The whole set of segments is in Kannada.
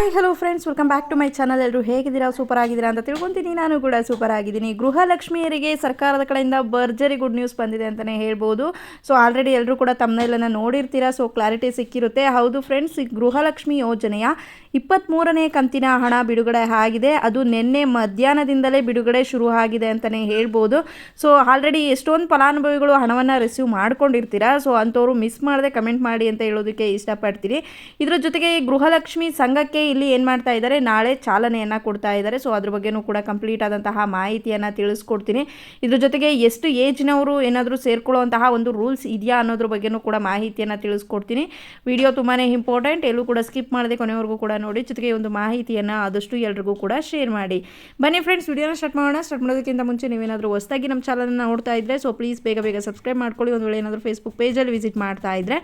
Hi hello friends welcome back to my channel ಎಲ್ಲರೂ ಹೇಗಿದ್ದೀರಾ? ಸೂಪರ್ ಆಗಿದ್ದೀರಾ ಅಂತ ತಿಳ್ಕೊಂತೀನಿ. ನಾನು ಕೂಡ ಸೂಪರ್ ಆಗಿದ್ದೀನಿ. ಗೃಹಲಕ್ಷ್ಮಿಯರಿಗೆ ಸರ್ಕಾರದ ಕಡೆಯಿಂದ ಭರ್ಜರಿ ಗುಡ್ ನ್ಯೂಸ್ ಬಂದಿದೆ ಅಂತಲೇ ಹೇಳ್ಬೋದು. ಸೊ ಆಲ್ರೆಡಿ ಎಲ್ಲರೂ ಕೂಡ ತಮ್ಮನೆಲ್ಲನ್ನು ನೋಡಿರ್ತೀರಾ? ಸೊ ಕ್ಲಾರಿಟಿ ಸಿಕ್ಕಿರುತ್ತೆ. ಹೌದು ಫ್ರೆಂಡ್ಸ್ ಗೃಹಲಕ್ಷ್ಮಿ ಯೋಜನೆಯ ಇಪ್ಪತ್ತ್ಮೂರನೇ ಕಂತಿನ ಹಣ ಬಿಡುಗಡೆ ಆಗಿದೆ. ಅದು ನಿನ್ನೆ ಮಧ್ಯಾಹ್ನದಿಂದಲೇ ಬಿಡುಗಡೆ ಶುರು ಆಗಿದೆ ಅಂತಲೇ ಹೇಳ್ಬೋದು. ಸೊ ಆಲ್ರೆಡಿ ಎಷ್ಟೊಂದು ಫಲಾನುಭವಿಗಳು ಹಣವನ್ನು ರಿಸೀವ್ ಮಾಡ್ಕೊಂಡಿರ್ತೀರಾ? ಸೊ ಅಂಥವ್ರು ಮಿಸ್ ಮಾಡದೆ ಕಮೆಂಟ್ ಮಾಡಿ ಅಂತ ಹೇಳೋದಕ್ಕೆ ಇಷ್ಟಪಡ್ತೀನಿ. ಇದರ ಜೊತೆಗೆ ಗೃಹಲಕ್ಷ್ಮಿ ಸಂಘಕ್ಕೆ ಇಲ್ಲಿ ಏನು ಮಾಡ್ತಾ ಇದ್ದಾರೆ ನಾಳೆ ಚಾಲನೆಯನ್ನು ಕೊಡ್ತಾ ಇದ್ದಾರೆ ಸೊ ಅದ್ರ ಬಗ್ಗೆನೂ ಕೂಡ ಕಂಪ್ಲೀಟ್ ಆದಂತಹ ಮಾಹಿತಿಯನ್ನು ತಿಳಿಸ್ಕೊಡ್ತೀನಿ. ಇದ್ರ ಜೊತೆಗೆ ಎಷ್ಟು ಏಜ್ನವರು ಏನಾದರೂ ಸೇರ್ಕೊಳ್ಳುವಂತಹ ಒಂದು ರೂಲ್ಸ್ ಇದೆಯಾ ಅನ್ನೋದ್ರ ಬಗ್ಗೆನೂ ಕೂಡ ಮಾಹಿತಿಯನ್ನು ತಿಳಿಸ್ಕೊಡ್ತೀನಿ. ವಿಡಿಯೋ ತುಂಬಾ ಇಂಪಾರ್ಟೆಂಟ್ ಎಲ್ಲೂ ಕೂಡ ಸ್ಕಿಪ್ ಮಾಡದೆ ಕೊನೆವರೆಗೂ ಕೂಡ ನೋಡಿ. ಜೊತೆಗೆ ಒಂದು ಮಾಹಿತಿಯನ್ನು ಆದಷ್ಟು ಎಲ್ರಿಗೂ ಕೂಡ ಶೇರ್ ಮಾಡಿ. ಬನ್ನಿ ಫ್ರೆಂಡ್ಸ್ ವಿಡಿಯೋನ ಸ್ಟಾರ್ಟ್ ಮಾಡೋಣ. ಸ್ಟಾರ್ಟ್ ಮಾಡೋದಕ್ಕಿಂತ ಮುಂಚೆ ನೀವೇನಾದರೂ ಹೊಸದಾಗಿ ನಮ್ಮ ಚಾನಲನ್ನು ನೋಡ್ತಾ ಇದ್ದರೆ ಸೊ ಪ್ಲೀಸ್ ಬೇಗ ಬೇಗ ಸಬ್ಸ್ಕ್ರೈಬ್ ಮಾಡ್ಕೊಳ್ಳಿ. ಒಂದು ವೇಳೆ ಏನಾದರೂ ಫೇಸ್ಬುಕ್ ಪೇಜಲ್ಲಿ ವಿಸಿಟ್ ಮಾಡ್ತಾ ಇದ್ದರೆ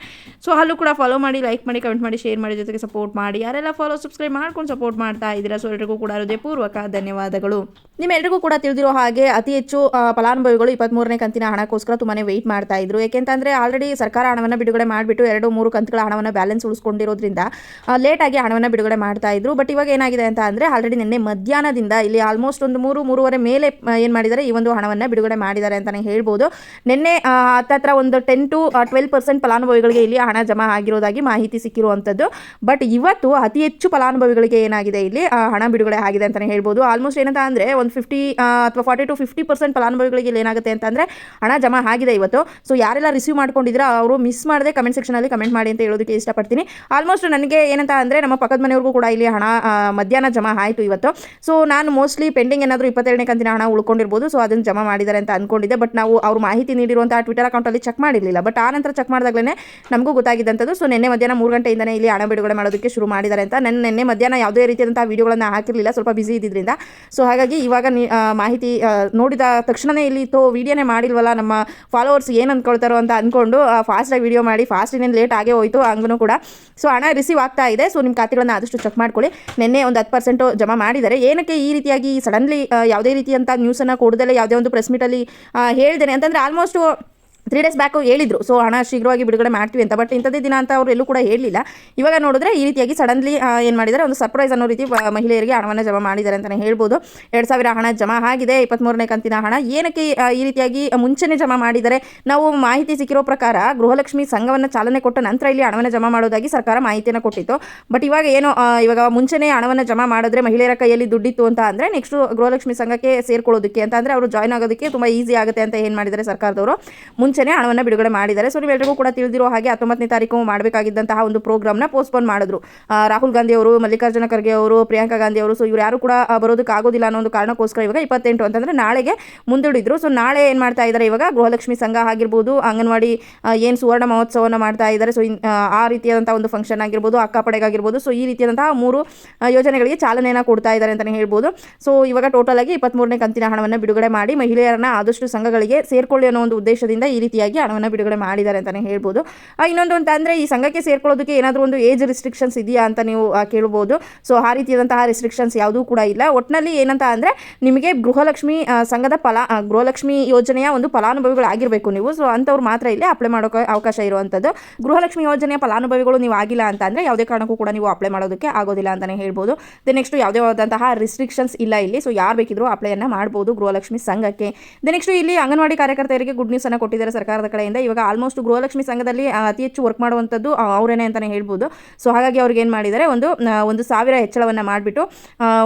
ಸೊ ಅಲ್ಲೂ ಕೂಡ ಫಾಲೋ ಮಾಡಿ ಲೈಕ್ ಮಾಡಿ ಕಮೆಂಟ್ ಮಾಡಿ ಶೇರ್ ಮಾಡಿ, ಜೊತೆಗೆ ಸಪೋರ್ಟ್ ಮಾಡಿ. ಯಾರೆಲ್ಲ ಫಾಲೋ ಸಬ್ಸ್ಕ್ರೈಬ್ ಮಾಡ್ಕೊಂಡು ಸಪೋರ್ಟ್ ಮಾಡ್ತಾ ಇದ್ದೀರಾ. ಸೊ ಎಲ್ರಿಗೂ ಕೂಡ ಹೃದಯಪೂರ್ವಕ ಧನ್ಯವಾದಗಳು. ನಿಮ್ಮೆಲ್ರಿಗೂ ಕೂಡ ತಿಳಿದಿರೋ ಹಾಗೆ ಅತಿ ಹೆಚ್ಚು ಫಲಾನುಭವಿಗಳು ಇಪ್ಪತ್ತ್ಮೂರನೇ ಕಂತಿನ ಹಣಕ್ಕೋಸ್ಕರ ತುಂಬಾ ವೆಯ್ಟ್ ಮಾಡ್ತಾ ಇದ್ರು. ಯಾಕೆಂತಂದರೆ ಆಲ್ರೆಡಿ ಸರ್ಕಾರ ಹಣವನ್ನು ಬಿಡುಗಡೆ ಮಾಡಿಬಿಟ್ಟು ಎರಡು, ಮೂರು ಕಂತುಗಳ ಹಣವನ್ನು ಬ್ಯಾಲೆನ್ಸ್ ಉಳಿಸ್ಕೊಂಡಿರೋದ್ರಿಂದ ಲೇಟಾಗಿ ಹಣವನ್ನು ಬಿಡುಗಡೆ ಮಾಡ್ತಾ ಇದ್ರು. ಬಟ್ ಇವಾಗ ಏನಾಗಿದೆ ಅಂತ ಅಂದರೆ ಆಲ್ರೆಡಿ ನಿನ್ನೆ ಮಧ್ಯಾಹ್ನದಿಂದ ಇಲ್ಲಿ ಆಲ್ಮೋಸ್ಟ್ ಒಂದು ಮೂರು, ಮೂರುವರೆ ಮೇಲೆ ಏನು ಮಾಡಿದ್ದಾರೆ? ಈ ಒಂದು ಹಣವನ್ನು ಬಿಡುಗಡೆ ಮಾಡಿದ್ದಾರೆ ಅಂತಲೇ ಹೇಳ್ಬೋದು. ನಿನ್ನೆ ಹತ್ತತ್ರ ಒಂದು ಟೆನ್ ಟು ಟ್ವೆಲ್ ಪರ್ಸೆಂಟ್ ಫಲಾನುಭವಿಗಳಿಗೆ ಇಲ್ಲಿ ಹಣ ಜಮಾ ಆಗಿರೋದಾಗಿ ಮಾಹಿತಿ ಸಿಕ್ಕಿರುವಂಥದ್ದು ಬಟ್ ಇವತ್ತು ಅತಿ ಹೆಚ್ಚು ಫಲಾನುಭವಿಗಳಿಗೆ ಏನಾಗಿದೆ ಇಲ್ಲಿ? ಹಣ ಬಿಡುಗಡೆ ಆಗಿದೆ ಅಂತಲೇ ಹೇಳ್ಬೋದು. ಆಲ್ಮೋಸ್ಟ್ ಏನಂತ ಅಂದರೆ ಒಂದು ಫಿಫ್ಟಿ ಅಥವಾ ಫಾರ್ಟಿ ಟು ಫಿಫ್ಟಿ ಪರ್ಸೆಂಟ್ ಫಲಾನುಭವಿಗಳಿಗೆ ಏನಾಗುತ್ತೆ ಅಂತಂದರೆ ಹಣ ಜಮಾ ಆಗಿದೆ ಇವತ್ತು. ಸೊ ಯಾರೆಲ್ಲ ರಿಸೀವ್ ಮಾಡ್ಕೊಂಡಿದ್ರೆ ಅವರು ಮಿಸ್ ಮಾಡದೆ ಕಮೆಂಟ್ ಸೆಕ್ಷನಲ್ಲಿ ಕಮೆಂಟ್ ಮಾಡಿ ಅಂತ ಹೇಳೋದಕ್ಕೆ ಇಷ್ಟಪಡ್ತೀನಿ. ಆಲ್ಮೋಸ್ಟ್ ನನಗೆ ಏನಂತ ಅಂದರೆ ನಮ್ಮ ಪಕ್ಕದ ಮನೆಯವ್ರಿಗೂ ಕೂಡ ಇಲ್ಲಿ ಹಣ ಮಧ್ಯಾಹ್ನ ಜಮಾ ಆಯಿತು ಇವತ್ತು. ಸೊ ನಾನು ಮೋಸ್ಟ್ಲಿ ಪೆಂಡಿಂಗ್ ಏನಾದರೂ ಇಪ್ಪತ್ತೆರಡನೇ ಕಂತಿನ ಹಣ ಉಳ್ಕೊಂಡಿರ್ಬೋದು. ಸೊ ಅದನ್ನು ಜಮಾ ಮಾಡಿದ್ದಾರೆ ಅಂತ ಅಂದ್ಕೊಂಡಿದ್ದೆ ಬಟ್ ನಾವು ಅವ್ರು ಮಾಹಿತಿ ನೀಡಿರುವಂಥ ಟ್ವಿಟರ್ ಅಕೌಂಟಲ್ಲಿ ಚೆಕ್ ಮಾಡಿರಲಿಲ್ಲ. ಬಟ್ ಆ ನಂತರ ಚೆಕ್ ಮಾಡಿದಾಗಲೇ ನಮಗೂ ಗೊತ್ತಾಗಿದ್ದಂಥದ್ದು. ಸೊ ನಿನ್ನೆ ಮಧ್ಯಾಹ್ನ ಮೂರು ಗಂಟೆಯಿಂದನೇ ಇಲ್ಲಿ ಹಣ ಬಿಡುಗಡೆ ಮಾಡೋದಕ್ಕೆ ಶುರು ಮಾಡಿದ್ದಾರೆ ಅಂತ ನನ್ನ ನಿನ್ನೆ ಮಧ್ಯಾಹ್ನ ಯಾವುದೇ ರೀತಿಯಾದಂಥ ವೀಡಿಯೋಗಳನ್ನು ಹಾಕಿರಲಿಲ್ಲ, ಸ್ವಲ್ಪ ಬಿಸಿ ಇದ್ದಿದ್ದರಿಂದ ಸೊ ಹಾಗಾಗಿ ಇವಾಗ ಮಾಹಿತಿ ನೋಡಿದ ತಕ್ಷಣವೇ ಇಲ್ಲಿ ತೋ, ವೀಡಿಯೋನೇ ಮಾಡಿಲ್ವಲ್ಲ, ನಮ್ಮ ಫಾಲೋವರ್ಸ್ ಏನು ಅಂದ್ಕೊಳ್ತಾರೋ ಅಂತ ಅಂದ್ಕೊಂಡು ಫಾಸ್ಟಾಗಿ ವಿಡಿಯೋ ಮಾಡಿ ಫಾಸ್ಟ್ ಇನ್ನೇನು ಲೇಟ್ ಆಗೇ ಹೋಯಿತು ಹಂಗೂ ಕೂಡ. ಸೊ ಹಣ ರಿಸೀವ್ ಆಗ್ತಾ ಇದೆ. ಸೊ ನಿಮ್ಮ ಖಾತೆಗಳನ್ನು ಆದಷ್ಟು ಚೆಕ್ ಮಾಡ್ಕೊಳ್ಳಿ. ನಿನ್ನೆ ಒಂದು ಹತ್ತು ಪರ್ಸೆಂಟು ಜಮಾ ಮಾಡಿದ್ದಾರೆ. ಏನಕ್ಕೆ ಈ ರೀತಿಯಾಗಿ ಸಡನ್ಲಿ ಯಾವುದೇ ರೀತಿಯಂಥ ನ್ಯೂಸನ್ನು ಕೊಡದಲ್ಲೇ ಯಾವುದೇ ಒಂದು ಪ್ರೆಸ್ ಮೀಟಲ್ಲಿ ಹೇಳ್ದೇನೆ ಅಂತಂದರೆ ಆಲ್ಮೋಸ್ಟು ತ್ರೀ ಡೇಸ್ ಬ್ಯಾಕು ಹೇಳಿದ್ರು. ಸೊ ಹಣ ಶೀಘ್ರವಾಗಿ ಬಿಡುಗಡೆ ಮಾಡ್ತೀವಿ ಅಂತ. ಬಟ್ ಇಂಥದ್ದೇ ದಿನ ಅಂತ ಅವರು ಎಲ್ಲೂ ಕೂಡ ಹೇಳಲಿಲ್ಲ. ಇವಾಗ ನೋಡಿದ್ರೆ ಈ ರೀತಿಯಾಗಿ ಸಡನ್ಲಿ ಏನು ಮಾಡಿದ್ದಾರೆ ಒಂದು ಸರ್ಪ್ರೈಸ್ ಅನ್ನೋ ರೀತಿ ಮಹಿಳೆಯರಿಗೆ ಹಣವನ್ನು ಜಮಾ ಮಾಡಿದ್ದಾರೆ ಅಂತಲೇ ಹೇಳ್ಬೋದು. ಎರಡು ಸಾವಿರ ಹಣ ಜಮಾ ಆಗಿದೆ. ಇಪ್ಪತ್ತ್ಮೂರನೇ ಕಂತಿನ ಹಣ ಏನಕ್ಕೆ ಈ ರೀತಿಯಾಗಿ ಮುಂಚೆನೇ ಜಮಾ ಮಾಡಿದರೆ ನಾವು ಮಾಹಿತಿ ಸಿಕ್ಕಿರೋ ಪ್ರಕಾರ ಗೃಹಲಕ್ಷ್ಮಿ ಸಂಘವನ್ನು ಚಾಲನೆ ಕೊಟ್ಟ ನಂತರ ಇಲ್ಲಿ ಹಣವನ್ನು ಜಮಾ ಮಾಡೋದಾಗಿ ಸರ್ಕಾರ ಮಾಹಿತಿಯನ್ನು ಕೊಟ್ಟಿತ್ತು. ಬಟ್ ಇವಾಗ ಏನು ಇವಾಗ ಮುಂಚೆನೇ ಹಣವನ್ನು ಜಮಾ ಮಾಡಿದ್ರೆ ಮಹಿಳೆಯರ ಕೈಯಲ್ಲಿ ದುಡ್ಡಿತ್ತು ಅಂತ ಅಂದರೆ ನೆಕ್ಸ್ಟು ಗೃಹಲಕ್ಷ್ಮಿ ಸಂಘಕ್ಕೆ ಸೇರ್ಕೊಳ್ಳೋದಕ್ಕೆ ಅಂತ ಅಂದರೆ ಅವರು ಜಾಯ್ನ್ ಆಗೋದಕ್ಕೆ ತುಂಬ ಈಸಿ ಆಗುತ್ತೆ ಅಂತ ಏನು ಮಾಡಿದ್ದಾರೆ ಸರ್ಕಾರದವರು. ಮುಂಚೆನೇ ಹಣವನ್ನು ಬಿಡುಗಡೆ ಮಾಡಿದ್ದಾರೆ. ಸೊ ನೀವೆಲ್ಲರಿಗೂ ಕೂಡ ತಿಳಿದಿರೋ ಹಾಗೆ ಹತ್ತೊಂಬತ್ತನೇ ತಾರೀಕು ಮಾಡಬೇಕಾಗಿದ್ದಂತಹ ಒಂದು ಪ್ರೋಗ್ರಾಮ್ನ ಪೋಸ್ಟ್ಪೋನ್ ಮಾಡಿದ್ರು. ರಾಹುಲ್ ಗಾಂಧಿ ಅವರು, ಮಲ್ಲಿಕಾರ್ಜುನ ಖರ್ಗೆ ಅವರು, ಪ್ರಿಯಾಂಕಾ ಗಾಂಧಿ ಅವರು ಸೊ ಇವ್ರು ಯಾರು ಕೂಡ ಬರೋದಕ್ಕೆ ಆಗೋದಿಲ್ಲ ಅನ್ನೋ ಒಂದು ಕಾರಣಕ್ಕೋಸ್ಕರ ಇವಾಗ ಇಪ್ಪತ್ತೆಂಟು ಅಂತಂದರೆ ನಾಳೆಗೆ ಮುಂದೂಡಿದ್ರು. ಸೊ ನಾಳೆ ಏನು ಮಾಡ್ತಾ ಇದ್ದಾರೆ ಇವಾಗ? ಗೃಹಲಕ್ಷ್ಮಿ ಸಂಘ ಆಗಿರ್ಬೋದು, ಅಂಗನವಾಡಿ ಏನು ಸುವರ್ಣ ಮಹೋತ್ಸವವನ್ನು ಮಾಡ್ತಾ ಇದ್ದಾರೆ ಸೊ ಆ ರೀತಿಯಾದಂಥ ಒಂದು ಫಂಕ್ಷನ್ ಆಗಿರ್ಬೋದು ಅಕ್ಕಪಡೆಗಾಗಿರ್ಬೋದು ಸೊ ಈ ರೀತಿಯಾದಂತಹ ಮೂರು ಯೋಜನೆಗಳಿಗೆ ಚಾಲನೆಯನ್ನು ಕೊಡ್ತಾ ಇದ್ದಾರೆ ಅಂತಲೇ ಹೇಳ್ಬೋದು. ಸೊ ಇವಾಗ ಟೋಟಲ್ ಆಗಿ ಇಪ್ಪತ್ತ್ಮೂರನೇ ಕಂತಿನ ಹಣವನ್ನು ಬಿಡುಗಡೆ ಮಾಡಿ ಮಹಿಳೆಯರನ್ನ ಆದಷ್ಟು ಸಂಘಗಳಿಗೆ ಸೇರ್ಕೊಳ್ಳಿ ಅನ್ನೋ ಒಂದು ಉದ್ದೇಶದಿಂದ ಈ ರೀತಿಯಾಗಿ ಹಣವನ್ನು ಬಿಡುಗಡೆ ಮಾಡಿದ್ದಾರೆ ಅಂತಲೇ ಹೇಳ್ಬೋದು. ಇನ್ನೊಂದು ಅಂತ ಅಂದರೆ ಈ ಸಂಘಕ್ಕೆ ಸೇರ್ಕೊಳ್ಳೋದಕ್ಕೆ ಏನಾದರೂ ಒಂದು ಏಜ್ ರಿಸ್ಟ್ರಿಕ್ಷನ್ಸ್ ಇದೆಯಾ ಅಂತ ನೀವು ಕೇಳ್ಬೋದು. ಸೊ ಆ ರೀತಿಯಾದಂತಹ ರಿಸ್ಟ್ರಿಕ್ಷನ್ಸ್ ಯಾವುದೂ ಕೂಡ ಇಲ್ಲ. ಒಟ್ಟಿನಲ್ಲಿ ಏನಂತ ಅಂದರೆ ನಿಮಗೆ ಗೃಹಲಕ್ಷ್ಮಿ ಸಂಘದ ಫಲ ಗೃಹಲಕ್ಷ್ಮಿ ಯೋಜನೆಯ ಒಂದು ಫಲಾನುಭವಿಗಳಾಗಿರಬೇಕು ನೀವು. ಸೊ ಅಂಥವ್ರು ಮಾತ್ರ ಇಲ್ಲಿ ಅಪ್ಲೈ ಮಾಡೋಕೆ ಅವಕಾಶ ಇರುವಂಥದ್ದು. ಗೃಹಲಕ್ಷ್ಮಿ ಯೋಜನೆಯ ಫಲಾನುಭವಿಗಳು ನೀವು ಆಗಿಲ್ಲ ಅಂತ ಅಂದರೆ ಯಾವುದೇ ಕಾರಣಕ್ಕೂ ಕೂಡ ನೀವು ಅಪ್ಲೈ ಮಾಡೋದಕ್ಕೆ ಆಗೋದಿಲ್ಲ ಅಂತಲೇ ಹೇಳ್ಬೋದು. ದೆನ್ ನೆಕ್ಸ್ಟ್ ಯಾವುದೇ ಆದಂತಹ ರಿಸ್ಟ್ರಿಕ್ಷನ್ಸ್ ಇಲ್ಲ ಇಲ್ಲಿ. ಸೊ ಯಾರು ಬೇಕಿದ್ರು ಅಪ್ಲೈಯನ್ನು ಮಾಡ್ಬೋದು ಗೃಹಲಕ್ಷ್ಮಿ ಸಂಘಕ್ಕೆ. ದೆನ್ ನೆಕ್ಸ್ಟ್ ಇಲ್ಲಿ ಅಂಗನವಾಡಿ ಕಾರ್ಯಕರ್ತೆಯರಿಗೆ ಗುಡ್ ನ್ಯೂಸ್ ಅನ್ನು ಕೊಟ್ಟಿದ್ದಾರೆ. ಸರ್ಕಾರದ ಕಡೆಯಿಂದ ಇವಾಗ ಆಲ್ಮೋಸ್ಟ್ ಗೃಹಲಕ್ಷ್ಮಿ ಸಂಘದಲ್ಲಿ ಅತಿ ಹೆಚ್ಚು ವರ್ಕ್ ಮಾಡುವಂಥದ್ದು ಅವರೇನೆ ಅಂತಲೇ ಹೇಳ್ಬೋದು. ಸೊ ಹಾಗಾಗಿ ಅವ್ರಿಗೆ ಏನು ಮಾಡಿದ್ದಾರೆ ಒಂದು ಒಂದು ಸಾವಿರ ಹೆಚ್ಚಳವನ್ನು ಮಾಡಿಬಿಟ್ಟು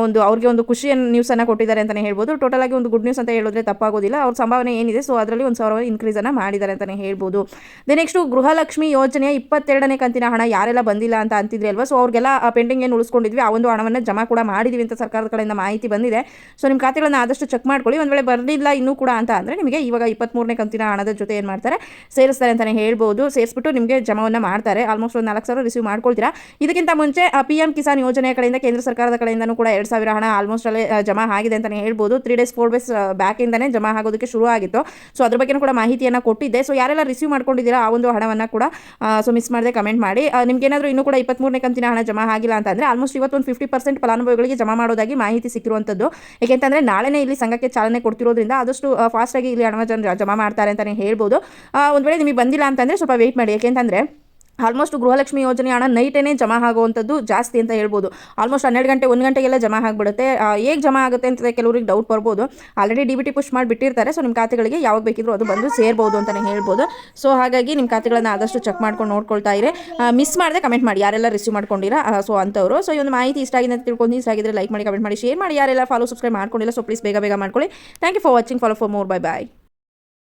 ಒಂದು ಅವ್ರಿಗೆ ಒಂದು ಖುಷಿಯ ನ್ಯೂಸನ್ನು ಕೊಟ್ಟಿದ್ದಾರೆ ಅಂತಲೇ ಹೇಳ್ಬೋದು. ಟೋಟಲ್ ಆಗಿ ಒಂದು ಗುಡ್ ನ್ಯೂಸ್ ಅಂತ ಹೇಳಿದ್ರೆ ತಪ್ಪಾಗೋದಿಲ್ಲ. ಅವ್ರ ಸಂಭಾವನೆ ಏನಿದೆ ಸೊ ಅದರಲ್ಲಿ ಒಂದು ಸಾವಿರ ಇನ್ಕ್ರೀಸನ್ನು ಮಾಡಿದ್ದಾರೆ ಅಂತಲೇ ಹೇಳ್ಬೋದು. ದೆ ನೆಕ್ಸ್ಟು ಗೃಹಲಕ್ಷ್ಮಿ ಯೋಜನೆಯ ಇಪ್ಪತ್ತೆರಡನೇ ಕಂತಿನ ಹಣ ಯಾರೆಲ್ಲ ಬಂದಿಲ್ಲ ಅಂತ ಅಂತಿದ್ರಿ ಅಲ್ವಾ ಸೊ ಅವ್ರಿಗೆಲ್ಲ ಪೆಂಡಿಂಗ್ ಏನು ಉಳಿಸ್ಕೊಂಡಿದ್ವಿ, ಆ ಒಂದು ಹಣವನ್ನು ಜಮಾ ಕೂಡ ಮಾಡಿದ್ವಿ ಅಂತ ಸರ್ಕಾರದ ಕಡೆಯಿಂದ ಮಾಹಿತಿ ಬಂದಿದೆ. ಸೊ ನಿಮ್ಮ ಖಾತೆಗಳನ್ನು ಆದಷ್ಟು ಚೆಕ್ ಮಾಡ್ಕೊಳ್ಳಿ. ಒಂದು ವೇಳೆ ಬರಲಿಲ್ಲ ಇನ್ನೂ ಕೂಡ ಅಂತ ಅಂದರೆ, ನಿಮಗೆ ಇವಾಗ ಇಪ್ಪತ್ತ್ಮೂರನೇ ಕಂತಿನ ಹಣದ ಜೊತೆ ಏನು ಮಾಡ್ತಾರೆ? ಸೇರಿಸ್ತಾರೆ ಅಂತಲೇ ಹೇಳ್ಬೋದು. ಸೇರಿಸ್ಬಿಟ್ಟು ನಿಮಗೆ ಜಮಾವನ್ನು ಮಾಡ್ತಾರೆ. ಆಲ್ಮೋಸ್ಟ್ ಒಂದು ನಾಲ್ಕು ಸಾವಿರ ರಿಸೀವ್ ಮಾಡ್ಕೊಳ್ತೀರಾ? ಇದಕ್ಕಿಂತ ಮುಂಚೆ ಪಿ ಎಂ ಕಿಸಾನ್ ಯೋಜನೆ ಕಡೆಯಿಂದ ಕೇಂದ್ರ ಸರ್ಕಾರದ ಕಡೆಯಿಂದನೂ ಕೂಡ ಎರಡು ಸಾವಿರ ಹಣ ಆಲ್ಮೋಸ್ಟ್ ಅಲ್ಲಿ ಜಮಾ ಆಗಿದೆ ಅಂತಲೇ ಹೇಳ್ಬೋದು. ತ್ರೀ ಡೇಸ್ ಫೋರ್ ಡೇಸ್ ಬ್ಯಾಕಿಂದನೇ ಜಮಾ ಆಗೋದಕ್ಕೆ ಶುರು ಆಗಿತ್ತು. ಸೊ ಅದ್ರ ಬಗ್ಗೆನೂ ಕೂಡ ಮಾಹಿತಿಯನ್ನು ಕೊಟ್ಟಿದ್ದೆ. ಸೊ ಯಾರೆಲ್ಲ ರಿಸೀವ್ ಮಾಡ್ಕೊಂಡಿದ್ದೀರಾ ಆ ಒಂದು ಹಣವನ್ನು ಕೂಡ ಸೊ ಮಿಸ್ ಮಾಡದೆ ಕಮೆಂಟ್ ಮಾಡಿ. ನಿಮ್ಗೆ ನಿಮ್ಗೇನಾದರೂ ಇನ್ನೂ ಕೂಡ ಇಪ್ಪತ್ತ್ಮೂರನೇ ಕಂತಿನ ಹಣ ಜಮಾ ಆಗಿಲ್ಲ ಅಂತಂದರೆ ಆಲ್ಮೋಸ್ಟ್ ಇವತ್ತು ಒಂದು ಫಿಫ್ಟಿ ಪರ್ಸೆಂಟ್ ಫಲಾನುಭವಿಗಳಿಗೆ ಜಮಾ ಮಾಡೋದಾಗಿ ಮಾಹಿತಿ ಸಿಕ್ಕಿರುವಂಥದ್ದು ಏಕೆಂತಂದರೆ ನಾಳೆನೇ ಇಲ್ಲಿ ಸಂಘಕ್ಕೆ ಚಾಲನೆ ಕೊಡ್ತಿರೋದ್ರಿಂದ ಆದಷ್ಟು ಫಾಸ್ಟಾಗಿ ಇಲ್ಲಿ ಜನ ಜಮಾ ಮಾಡ್ತಾರೆ ಅಂತಲೇ ಹೇಳ್ಬೋದು. ಒಂದು ವೇಳೆ ನಿಮಗೆ ಬಂದಿಲ್ಲ ಅಂತಂದರೆ ಸ್ವಲ್ಪ ವೆಯ್ಟ್ ಮಾಡಿ. ಯಾಕೆಂತಂದರೆ ಆಲ್ಮೋಸ್ಟ್ ಗೃಹಲಕ್ಷ್ಮಿ ಯೋಜನೆ ಹಣ ನೈಟೇನೆ ಜಮಾ ಆಗುವಂಥದ್ದು ಜಾಸ್ತಿ ಅಂತ ಹೇಳ್ಬೋದು. ಆಲ್ಮೋಸ್ಟ್ ಹನ್ನೆರಡು ಗಂಟೆ, ಒಂದು ಗಂಟೆಗೆಲ್ಲ ಜಮಾ ಆಗಿಬಿಡುತ್ತೆ. ಹೇಗೆ ಜಮಾ ಆಗುತ್ತೆ ಅಂತ ಕೆಲವರಿಗೆ ಡೌಟ್ ಬರ್ಬೋದು. Already D B T push ಮಾಡಿ ಬಿಟ್ಟಿರ್ತಾರೆ ಸೊ ನಿಮ್ಮ ಖಾತೆಗಳಿಗೆ ಯಾವಾಗ ಬೇಕಿದ್ರು ಅದು ಬಂದು ಸೇರ್ಬೋದು ಅಂತಲೇ ಹೇಳ್ಬೋದು. ಸೊ ಹಾಗಾಗಿ ನಿಮ್ಮ ಖಾತೆಗಳನ್ನ ಆದಷ್ಟು ಚೆಕ್ ಮಾಡ್ಕೊಂಡು ನೋಡ್ಕೊಳ್ತಾ ಇರಿ. ಮಿಸ್ ಮಾಡದೆ ಕಮೆಂಟ್ ಮಾಡಿ. ಯಾರೆಲ್ಲ ರಿಸೀವ್ ಮಾಡ್ಕೊಂಡಿರಾ ಸೊ ಅಂಥವ್ರು ಸೊ ಈ ಒಂದು ಮಾಹಿತಿ ಇಷ್ಟ ಆಗಿದೆ ಅಂತ ತಿಳ್ಕೊಂಡು ಇಷ್ಟ ಆಗಿದ್ರೆ ಲೈಕ್ ಮಾಡಿ ಕಮೆಂಟ್ ಮಾಡಿ ಶೇರ್ ಮಾಡಿ. ಯಾರೆಲ್ಲ ಫಾಲೋ ಸಬ್ಸ್ಕ್ರೈಬ್ ಮಾಡ್ಕೊಂಡಿಲ್ಲ ಸೊ ಪ್ಲೀಸ್ ಬೇಗ ಬೇಗ ಮಾಡ್ಕೊಳ್ಳಿ. Thank you for watching follow for more bye bye